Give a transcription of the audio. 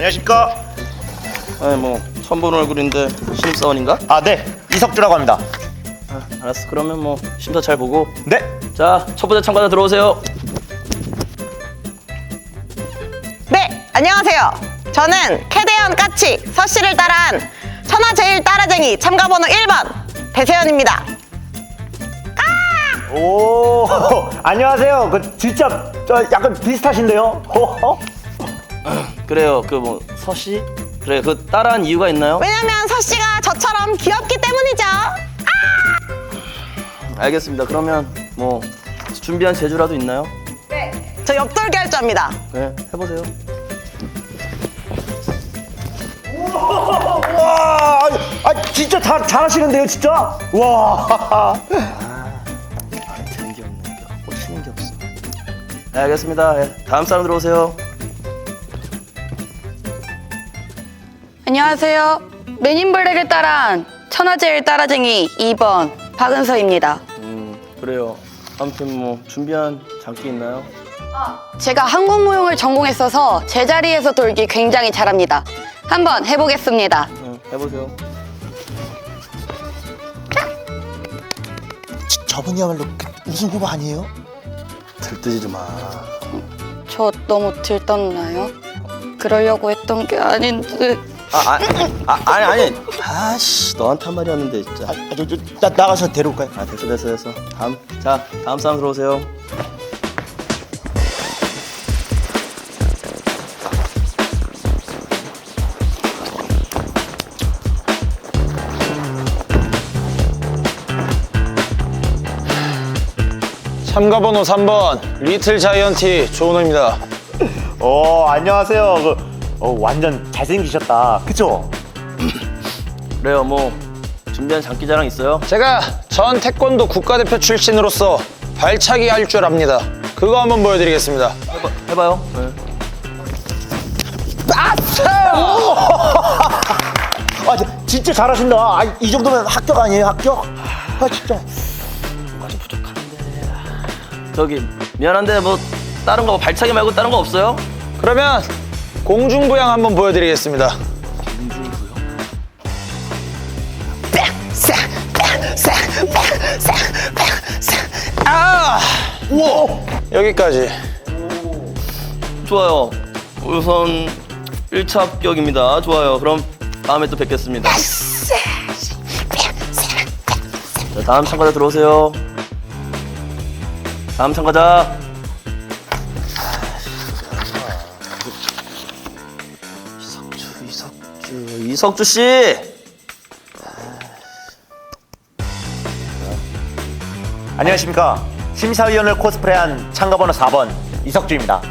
안녕하십니까? 아니 뭐 처음 보는 얼굴인데 신입사원인가? 아, 네. 이석주라고 합니다. 아, 알았어 그러면 뭐 심사 잘 보고 네. 자 첫 번째 참가자 들어오세요 네, 안녕하세요. 저는 캐대현 까치 서씨를 따라한 천하제일 따라쟁이 참가번호 1번 대세연입니다. 오, 안녕하세요. 그 진짜 저 약간 비슷하신데요? 호호? 그래요 그 뭐 서씨? 그래 그 따라한 이유가 있나요? 왜냐면 서씨가 저처럼 귀엽기 때문이죠. 알겠습니다 그러면 뭐 준비한 제주라도 있나요? 저 옆돌기 할 줄 압니다. 네 해보세요 와, 아, 진짜 잘 잘하시는데요, 진짜? 와. 되는 게 없네 게 꽂히는 게 없어 네, 알겠습니다 예, 다음 사람 들어오세요 안녕하세요. 맨인블랙을 따라한 천하제일 따라쟁이 2번 박은서입니다. 음 그래요 아무튼 뭐 준비한 장기 있나요? 제가 한국무용을 전공했어서 제자리에서 돌기 굉장히 잘합니다. 한번 해보겠습니다. 네, 해보세요 저분이야말로 우승 후보 아니에요? 들뜨지 마저 너무 들떴나요? 그러려고 했던 게 아닌데. 아, 아, 아, 아니 아니 아씨 너한테 한 말이었는데 진짜 아, 저, 저, 나, 나가서 데려올까요? 아 됐어 됐어 됐어 다음 자 다음 사람 들어오세요 참가번호 3번 리틀 자이언티 조은호입니다. 오, 안녕하세요. 그 어, 완전 잘생기셨다. 그쵸? 그래요 뭐 준비한 장기자랑 있어요? 제가 전 태권도 국가대표 출신으로서 발차기 할 줄 압니다. 그거 한번 보여드리겠습니다. 해봐, 해봐요 네. 아, 저, 진짜 잘하신다. 아, 이 정도면 합격 아니에요? 합격? 아, 진짜. 저기 미안한데 뭐 다른 거 발차기 말고 다른 거 없어요? 그러면 공중부양 한번 보여드리겠습니다. 아! 우와! 여기까지. 좋아요 우선 1차 합격입니다 좋아요 그럼 다음에 또 뵙겠습니다 자 다음 참가자 들어오세요 다음 참가자 어, 이석주 씨. 아. 안녕하십니까. 심사위원을 코스프레한 참가번호 4번 이석주입니다.